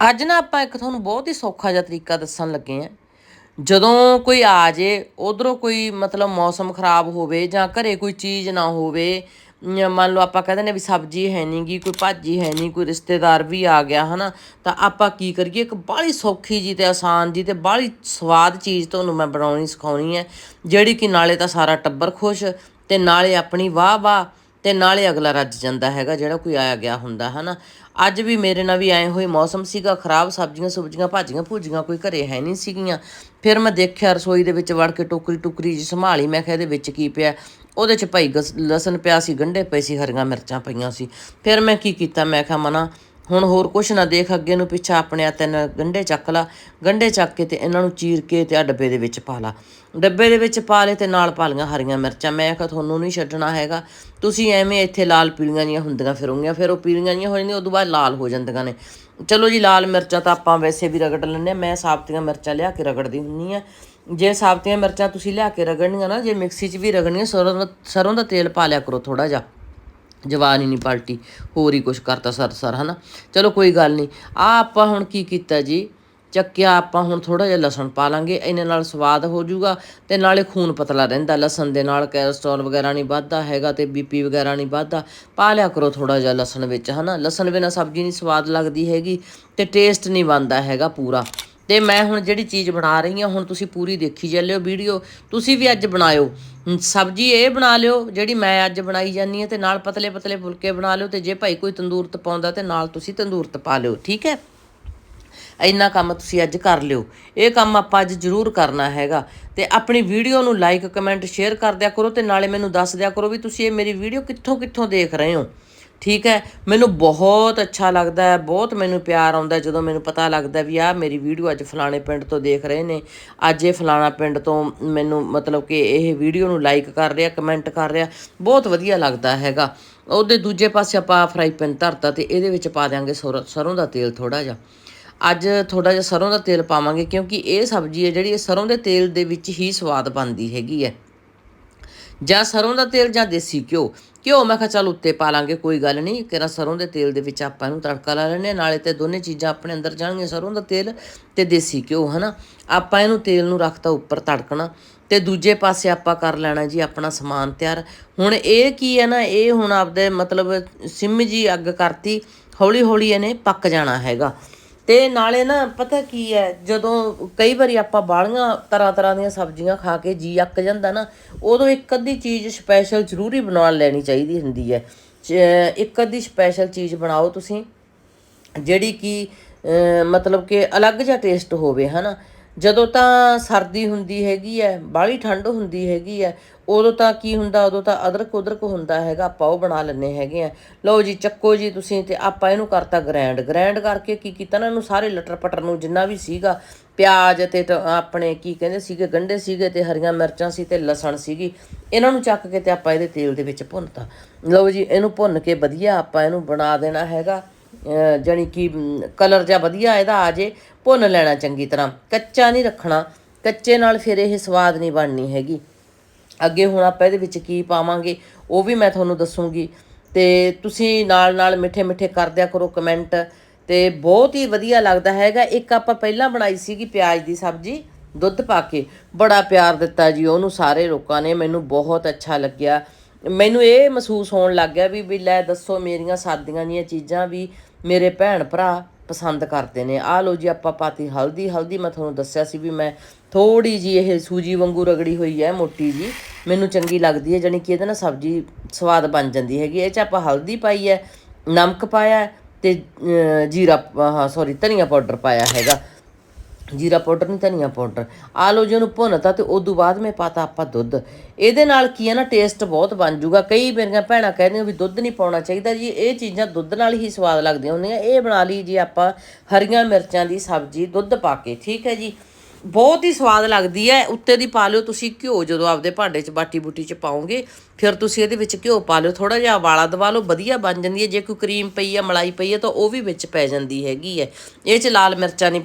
ਅੱਜ ਨਾ ਆਪਾਂ ਇੱਕ ਤੁਹਾਨੂੰ ਬਹੁਤ ਹੀ ਸੌਖਾ ਜਿਹਾ ਤਰੀਕਾ ਦੱਸਣ ਲੱਗੇ ਆਂ ਜਦੋਂ ਕੋਈ ਆ ਜੇ, ਉਧਰੋਂ ਕੋਈ ਮਤਲਬ ਮੌਸਮ ਖਰਾਬ ਹੋਵੇ ਜਾਂ ਘਰੇ ਕੋਈ ਚੀਜ਼ ਨਾ ਹੋਵੇ, ਜਾਂ ਮੰਨ ਲਓ ਆਪਾਂ ਕਹਿੰਦੇ ਨੇ ਵੀ ਸਬਜ਼ੀ ਹੈ ਨਹੀਂ ਗੀ, ਕੋਈ ਭਾਜੀ ਹੈ ਨਹੀਂ, ਕੋਈ ਰਿਸ਼ਤੇਦਾਰ ਵੀ ਆ ਗਿਆ, ਹਨਾ, ਤਾਂ ਆਪਾਂ ਕੀ ਕਰੀਏ? ਇੱਕ ਬਾਹਲੀ ਸੌਖੀ ਜੀ ਤੇ ਆਸਾਨ ਜੀ ਤੇ ਬਾਹਲੀ ਸਵਾਦ ਚੀਜ਼ ਤੁਹਾਨੂੰ ਮੈਂ ਬਣਾਉਣੀ, ਸਿਖਾਉਣੀ ਹੈ, ਜਿਹੜੀ ਕਿ ਨਾਲੇ ਤਾਂ ਸਾਰਾ ਟੱਬਰ ਖੁਸ਼ ਤੇ ਨਾਲੇ ਆਪਣੀ ਵਾਹ ਵਾਹ ਤੇ ਨਾਲੇ ਅਗਲਾ ਰੱਜ ਜਾਂਦਾ ਹੈਗਾ, ਜਿਹੜਾ ਕੋਈ ਆਇਆ ਗਿਆ ਹੁੰਦਾ, ਹਨਾ? ਅੱਜ ਵੀ ਮੇਰੇ ਨਾਲ ਵੀ ਆਏ ਹੋਏ ਮੌਸਮ ਸੀਗਾ ਖਰਾਬ, ਸਬਜ਼ੀਆਂ ਸੁਬਜ਼ੀਆਂ ਭਾਜੀਆਂ ਭੂਜੀਆਂ ਕੋਈ ਘਰੇ ਹੈ ਨਹੀਂ ਸੀਗੀਆਂ। ਫਿਰ ਮੈਂ ਦੇਖਿਆ ਰਸੋਈ ਦੇ ਵਿੱਚ ਵੜ ਕੇ ਟੋਕਰੀ ਟੁਕਰੀ ਜੀ ਸੰਭਾਲੀ, ਮੈਂ ਕਿਹਾ ਇਹਦੇ ਵਿੱਚ ਕੀ ਪਿਆ? ਉਹਦੇ ਚ ਭਾਈ ਗਸ- ਲਸਣ ਪਿਆ ਸੀ, ਗੰਢੇ ਪਏ ਸੀ, ਹਰੀਆਂ ਮਿਰਚਾਂ ਪਈਆਂ ਸੀ। ਫਿਰ ਮੈਂ ਕੀ ਕੀਤਾ? ਮੈਂ ਕਿਹਾ, ਮਨਾ ਹੁਣ ਹੋਰ ਕੁਛ ਨਾ ਦੇਖ, ਅੱਗੇ ਨੂੰ ਪਿੱਛਾ ਆਪਣੇ ਆ ਤਿੰਨ ਗੰਢੇ ਚੱਕ ਲਾ। ਗੰਢੇ ਚੱਕ ਕੇ ਤੇ ਇਹਨਾਂ ਨੂੰ ਚੀਰ ਕੇ ਤੇ ਆ ਡੱਬੇ ਦੇ ਵਿੱਚ ਪਾ ਲਾ। ਡੱਬੇ ਦੇ ਵਿੱਚ ਪਾ ਲੇ ਤੇ ਨਾਲ ਪਾ ਲਈਆਂ ਹਰੀਆਂ ਮਿਰਚਾਂ। ਮੈਂ ਕਿਹਾ ਤੁਹਾਨੂੰ ਨਹੀਂ ਛੱਡਣਾ ਹੈਗਾ। ਤੁਸੀਂ ਐਵੇਂ ਇੱਥੇ ਲਾਲ ਪੀਲੀਆਂ ਜੀਆਂ ਹੁੰਦੀਆਂ ਫਿਰੋਂਗੀਆਂ, ਫਿਰ ਉਹ ਪੀਲੀਆਂ ਜੀਆਂ ਹੋ ਜਾਂਦੀਆਂ, ਉਦੋਂ ਬਾਅਦ ਲਾਲ ਹੋ ਜਾਂਦੀਆਂ ਨੇ। ਚਲੋ ਜੀ, ਲਾਲ ਮਿਰਚਾਂ ਤਾਂ ਆਪਾਂ ਵੈਸੇ ਵੀ ਰਗੜ ਲੈਂਦੇ ਹਾਂ ਮੈਂ ਸਾਬਤੀਆਂ ਮਿਰਚਾਂ ਲਿਆ ਕੇ ਰਗੜਦੀ ਹੁੰਨੀ ਆ। ਜੇ ਸਾਬਤੀਆਂ ਮਿਰਚਾਂ ਤੁਸੀਂ ਲਿਆ ਕੇ ਰਗੜਨੀਆਂ ਨਾ, ਜੇ ਮਿਕਸੀ 'ਚ ਵੀ ਰਗੜਨੀਆਂ, ਸਰੋਂ ਦਾ ਸਰੋਂ ਦਾ ਤੇਲ ਪਾ ਲਿਆ ਕਰੋ ਥੋੜਾ ਜਿਹਾ। ਜਵਾਨ ਹੀ ਨਹੀਂ ਪਲਟੀ, ਹੋਰ ਹੀ ਕੁਛ ਕਰਤਾ ਸਰ ਸਰ, ਹਨਾ? ਚਲੋ ਕੋਈ ਗੱਲ ਨਹੀਂ। ਆ ਆਪਾਂ ਹੁਣ ਕੀ ਕੀਤਾ ਜੀ? ਚੱਕਿਆ ਆਪਾਂ ਹੁਣ ਥੋੜਾ ਜਿਹਾ ਲਸਣ ਪਾ ਲਾਂਗੇ ਇਹਨੇ ਨਾਲ ਸਵਾਦ ਹੋ ਜਾਊਗਾ ਤੇ ਨਾਲੇ ਖੂਨ ਪਤਲਾ ਰਹਿੰਦਾ। ਲਸਣ ਦੇ ਨਾਲ ਕੈਲਸਟ੍ਰੋਲ ਵਗੈਰਾ ਨਹੀਂ ਵੱਧਦਾ ਹੈਗਾ ਤੇ ਬੀਪੀ ਵਗੈਰਾ ਨਹੀਂ ਵੱਧਦਾ। ਪਾ ਲਿਆ ਕਰੋ ਥੋੜਾ ਜਿਹਾ ਲਸਣ ਵਿੱਚ, ਹਨਾ? ਲਸਣ ਬਿਨਾ ਸਬਜ਼ੀ ਨਹੀਂ ਸਵਾਦ ਲੱਗਦੀ ਹੈਗੀ ਤੇ ਟੇਸਟ ਨਹੀਂ ਬਣਦਾ ਹੈਗਾ ਪੂਰਾ। ਤੇ ਮੈਂ ਹੁਣ ਜਿਹੜੀ ਚੀਜ਼ ਬਣਾ ਰਹੀ ਹਾਂ, ਹੁਣ ਤੁਸੀਂ ਪੂਰੀ ਦੇਖੀ ਚੱਲਿਓ ਵੀਡੀਓ, ਤੁਸੀਂ ਵੀ ਅੱਜ ਬਣਾਇਓ। ਸਬਜ਼ੀ ਇਹ ਬਣਾ ਲਿਓ, ਜਿਹੜੀ ਮੈਂ ਅੱਜ ਬਣਾਈ ਜਾਨੀ ਹੈ ਤੇ ਨਾਲ ਪਤਲੇ ਪਤਲੇ ਫੁਲਕੇ ਬਣਾ ਲਿਓ ਤੇ ਜੇ ਭਾਈ ਕੋਈ ਤੰਦੂਰਤ ਪਾਉਂਦਾ ਤੇ ਨਾਲ ਤੁਸੀਂ ਤੰਦੂਰਤ ਪਾ ਲਿਓ, ਠੀਕ ਹੈ? ਇੰਨਾ ਕੰਮ ਤੁਸੀਂ ਅੱਜ ਕਰ ਲਿਓ। ਇਹ ਕੰਮ ਆਪਾਂ ਅੱਜ ਜ਼ਰੂਰ ਕਰਨਾ ਹੈਗਾ। ਤੇ ਆਪਣੀ ਵੀਡੀਓ ਨੂੰ ਲਾਈਕ ਕਮੈਂਟ ਸ਼ੇਅਰ ਕਰ ਦਿਆ ਕਰੋ ਤੇ ਨਾਲੇ ਮੈਨੂੰ ਦੱਸ ਦਿਆ ਕਰੋ ਵੀ ਤੁਸੀਂ ਇਹ ਮੇਰੀ ਵੀਡੀਓ ਕਿੱਥੋਂ ਕਿੱਥੋਂ ਦੇਖ ਰਹੇ ਹੋ। ਠੀਕ ਹੈ? ਮੈਨੂੰ ਬਹੁਤ ਅੱਛਾ ਲੱਗਦਾ ਹੈ, ਬਹੁਤ ਮੈਨੂੰ ਪਿਆਰ ਆਉਂਦਾ ਜਦੋਂ ਮੈਨੂੰ ਪਤਾ ਲੱਗਦਾ ਵੀ ਆਹ ਮੇਰੀ ਵੀਡੀਓ ਅੱਜ ਫਲਾਣੇ ਪਿੰਡ ਤੋਂ ਦੇਖ ਰਹੇ ਨੇ। ਅੱਜ ਇਹ ਫਲਾਣਾ ਪਿੰਡ ਤੋਂ ਮੈਨੂੰ ਮਤਲਬ ਕਿ ਇਹ ਵੀਡੀਓ ਨੂੰ ਲਾਈਕ ਕਰ ਰਿਹਾ ਕਮੈਂਟ ਕਰ ਰਿਹਾ, ਬਹੁਤ ਵਧੀਆ ਲੱਗਦਾ ਹੈਗਾ। ਉਹਦੇ ਦੂਜੇ ਪਾਸੇ ਆਪਾਂ ਫਰਾਈ ਪੈਨ ਧਰਤਾ ਤੇ ਇਹਦੇ ਵਿੱਚ ਪਾ ਦਿਆਂਗੇ ਸਰੋਂ ਸਰੋਂ ਦਾ ਤੇਲ ਥੋੜਾ ਜਿਹਾ। ਅੱਜ ਥੋੜਾ ਜਿਹਾ ਸਰੋਂ ਦਾ ਤੇਲ ਪਾਵਾਂਗੇ ਕਿਉਂਕਿ ਇਹ ਸਬਜ਼ੀ ਹੈ ਜਿਹੜੀ ਇਹ ਸਰੋਂ ਦੇ ਤੇਲ ਦੇ ਵਿੱਚ ਹੀ ਸਵਾਦ ਬਣਦੀ ਹੈਗੀ ਹੈ। ਜਾਂ ਸਰੋਂ ਦਾ ਤੇਲ ਜਾਂ ਦੇਸੀ ਘਿਓ? ਘਿਓ ਮੈਂ ਕਿਹਾ ਚੱਲ ਉੱਤੇ ਪਾ ਲਾਂਗੇ, ਕੋਈ ਗੱਲ ਨਹੀਂ। ਕਿਰਾ ਸਰੋਂ ਦੇ ਤੇਲ ਦੇ ਵਿੱਚ ਆਪਾਂ ਇਹਨੂੰ ਤੜਕਾ ਲਾ ਲੈਣੇ ਨਾਲੇ ਤੇ ਦੋਨੇ ਚੀਜ਼ਾਂ ਆਪਣੇ ਅੰਦਰ ਜਾਣਗੀਆਂ, ਸਰੋਂ ਦਾ ਤੇਲ ਤੇ ਦੇਸੀ ਘਿਓ, ਹਨਾ? ਆਪਾਂ ਇਹਨੂੰ ਤੇਲ ਨੂੰ ਰੱਖਤਾ ਉੱਪਰ ਤੜਕਣਾ, ਤੇ ਦੂਜੇ ਪਾਸੇ ਆਪਾਂ ਕਰ ਲੈਣਾ ਜੀ ਆਪਣਾ ਸਮਾਨ ਤਿਆਰ। ਹੁਣ ਇਹ ਕੀ ਹੈ ਨਾ, ਇਹ ਹੁਣ ਆਪਦੇ ਮਤਲਬ ਸਿਮ ਜੀ ਅੱਗ ਕਰਤੀ ਹੌਲੀ ਹੌਲੀ ਇਹਨੇ ਪੱਕ ਜਾਣਾ ਹੈਗਾ। ਤੇ ਨਾਲੇ ਨਾ ਪਤਾ ਕੀ ਹੈ ਜਦੋਂ ਕਈ ਵਾਰੀ ਆਪਾਂ ਬਾਲੀਆਂ ਤਰ੍ਹਾਂ ਤਰ੍ਹਾਂ ਦੀਆਂ ਸਬਜ਼ੀਆਂ ਖਾ ਕੇ ਜੀ ਅੱਕ ਜਾਂਦਾ ਨਾ, ਉਦੋਂ ਇੱਕ ਅੱਧੀ ਚੀਜ਼ ਸਪੈਸ਼ਲ ਜ਼ਰੂਰੀ ਬਣਾ ਲੈਣੀ ਚਾਹੀਦੀ ਹੁੰਦੀ ਹੈ ਇੱਕ ਅੱਧੀ ਸਪੈਸ਼ਲ ਚੀਜ਼ ਬਣਾਓ ਤੁਸੀਂ, ਜਿਹੜੀ ਕਿ ਮਤਲਬ ਕਿ ਅਲੱਗ ਜਿਹਾ ਟੇਸਟ ਹੋਵੇ, ਹਨਾ। ਜਦੋਂ ਤਾਂ ਸਰਦੀ ਹੁੰਦੀ ਹੈਗੀ ਹੈ ਬਾਹਲੀ ਠੰਡ ਹੁੰਦੀ ਹੈਗੀ ਹੈ ਉਦੋਂ ਤਾਂ ਕੀ ਹੁੰਦਾ, ਉਦੋਂ ਤਾਂ ਅਦਰਕ ਉਦਰਕ ਹੁੰਦਾ ਹੈਗਾ, ਆਪਾਂ ਉਹ ਬਣਾ ਲੈਂਦੇ ਹੈਗੇ ਆ। ਲਓ ਜੀ, ਚੱਕੋ ਜੀ ਤੁਸੀਂ ਤੇ ਆਪਾਂ ਇਹਨੂੰ ਕਰਤਾ ਗ੍ਰੈਂਡ ਗ੍ਰੈਂਡ ਕਰਕੇ ਕੀ ਕੀਤਾ ਨਾ, ਇਹਨੂੰ ਸਾਰੇ ਲਟਰ ਪਟਰ ਨੂੰ ਜਿੰਨਾ ਵੀ ਸੀਗਾ, ਪਿਆਜ਼ ਤੇ ਟ- ਆਪਣੇ ਕੀ ਕਹਿੰਦੇ ਸੀਗੇ, ਗੰਢੇ ਸੀਗੇ ਤੇ ਹਰੀਆਂ ਮਿਰਚਾਂ ਸੀ ਤੇ ਲਸਣ ਸੀਗੀ, ਇਹਨਾਂ ਨੂੰ ਚੱਕ ਕੇ ਤੇ ਆਪਾਂ ਇਹਦੇ ਤੇਲ ਦੇ ਵਿੱਚ ਭੁੰਨਤਾ। ਲਓ ਜੀ, ਇਹਨੂੰ ਭੁੰਨ ਕੇ ਵਧੀਆ ਆਪਾਂ ਇਹਨੂੰ ਬਣਾ ਦੇਣਾ ਹੈਗਾ। ਅਹ ਜਾਣੀ ਕਿ ਕਲਰ ਜਾਂ ਵਧੀਆ ਇਹਦਾ ਆ ਜੇ, ਭੁੰਨ ਲੈਣਾ ਚੰਗੀ ਤਰ੍ਹਾਂ। ਕੱਚਾ ਨਹੀਂ ਰੱਖਣਾ। ਕੱਚੇ ਨਾਲ ਫਿਰ ਇਹ ਸਵਾਦ ਨਹੀਂ ਬਣਨੀ ਹੈਗੀ। ਅੱਗੇ ਹੁਣ ਆਪਾਂ ਇਹਦੇ ਵਿੱਚ ਕੀ ਪਾਵਾਂਗੇ, ਉਹ ਵੀ ਮੈਂ ਤੁਹਾਨੂੰ ਦੱਸੂਗੀ। ਤੇ ਤੁਸੀਂ ਨਾਲ ਨਾਲ ਮਿੱਠੇ ਮਿੱਠੇ ਕਰਦਿਆ ਕਰੋ ਕਮੈਂਟ ਤੇ ਬਹੁਤ ਹੀ ਵਧੀਆ ਲੱਗਦਾ ਹੈਗਾ। ਇੱਕ ਆਪਾਂ ਪਹਿਲਾਂ ਬਣਾਈ ਸੀਗੀ ਪਿਆਜ਼ ਦੀ ਸਬਜ਼ੀ, ਦੁੱਧ ਪਾ ਕੇ। ਬੜਾ ਪਿਆਰ ਦਿੱਤਾ ਜੀ ਉਹਨੂੰ ਸਾਰੇ ਲੋਕਾਂ ਨੇ, ਮੈਨੂੰ ਬਹੁਤ ਅੱਛਾ ਲੱਗਿਆ। ਮੈਨੂੰ ਇਹ ਮਹਿਸੂਸ ਹੋਣ ਲੱਗ ਗਿਆ ਵੀ ਵੀ ਲੈ ਦੱਸੋ ਮੇਰੀਆਂ ਸਾਦੀਆਂ ਦੀਆਂ ਚੀਜ਼ਾਂ ਵੀ ਮੇਰੇ ਭੈਣ ਭਰਾ ਪਸੰਦ ਕਰਦੇ ਨੇ। ਆਹ ਲੋ ਜੀ, ਆਪਾਂ ਪਾਤੀ ਹਲਦੀ। ਹਲਦੀ ਮੈਂ ਤੁਹਾਨੂੰ ਦੱਸਿਆ ਸੀ ਵੀ ਮੈਂ ਥੋੜੀ ਜੀ ਇਹ ਸੂਜੀ ਵਾਂਗੂ ਰਗੜੀ ਹੋਈ ਹੈ, ਮੋਟੀ ਜੀ। ਮੈਨੂੰ ਚੰਗੀ ਲੱਗਦੀ ਹੈ, ਜਾਣੀ ਕਿ ਇਹਦੇ ਨਾਲ ਸਬਜ਼ੀ ਸਵਾਦ ਬਣ ਜਾਂਦੀ ਹੈਗੀ ਇਹ ਚ ਆਪਾਂ ਹਲਦੀ ਪਾਈ ਹੈ, ਨਮਕ ਪਾਇਆ ਹੈ ਤੇ ਜੀਰਾ ਹਾਂ ਸੌਰੀ ਧਨੀਆ ਪਾਊਡਰ ਪਾਇਆ ਹੈਗਾ। ਜੀਰਾ ਪਾਊਡਰ ਨਹੀਂ, ਧਨੀਆ ਪਾਊਡਰ। ਆ ਲੋ ਜੀ ਉਹਨੂੰ ਭੁੰਨਤਾ ਤੇ ਤੋਂ ਬਾਅਦ ਮੈਂ ਪਾਤਾ ਆਪਾਂ ਦੁੱਧ। ਇਹਦੇ ਨਾਲ ਕੀ ਹੈ ਨਾ ਟੇਸਟ ਬਹੁਤ ਬਣ ਜੂਗਾ। ਕਈ ਮੇਰੀਆਂ ਭੈਣਾਂ ਕਹਿੰਦੀਆਂ ਵੀ ਦੁੱਧ ਨਹੀਂ ਪਾਉਣਾ ਚਾਹੀਦਾ ਜੀ। ਇਹ ਚੀਜ਼ਾਂ ਦੁੱਧ ਨਾਲ ਹੀ ਸਵਾਦ ਲੱਗਦੀਆਂ ਹੁੰਦੀਆਂ। ਇਹ ਬਣਾ ਲਈ ਜੀ ਆਪਾਂ ਹਰੀਆਂ ਮਿਰਚਾਂ ਦੀ ਸਬਜ਼ੀ, ਦੁੱਧ ਪਾ ਕੇ, ਠੀਕ ਹੈ ਜੀ? ਬਹੁਤ ਹੀ ਸਵਾਦ ਲੱਗਦੀ ਹੈ। ਉੱਤੇ ਦੀ ਪਾ ਲਿਓ ਤੁਸੀਂ ਘਿਓ, ਜਦੋਂ ਆਪਦੇ ਭਾਂਡੇ 'ਚ ਬਾਟੀ ਬੂਟੀ 'ਚ ਪਾਉਂਗੇ ਫਿਰ ਤੁਸੀਂ ਇਹਦੇ ਵਿੱਚ ਘਿਓ ਪਾ ਲਿਓ। ਥੋੜਾ ਜਿਹਾ ਵਾਲਾ ਦਵਾ ਲਓ, ਵਧੀਆ ਬਣ ਜਾਂਦੀ ਹੈ। ਜੇ ਕੋਈ ਕਰੀਮ ਪਈ ਹੈ ਮਲਾਈ ਪਈ ਹੈ ਤਾਂ ਉਹ ਵੀ ਵਿੱਚ ਪੈ ਜਾਂਦੀ ਹੈਗੀ ਹੈ। ਇਹ 'ਚ ਲਾਲ ਮਿਰਚਾਂ ਨਹੀਂ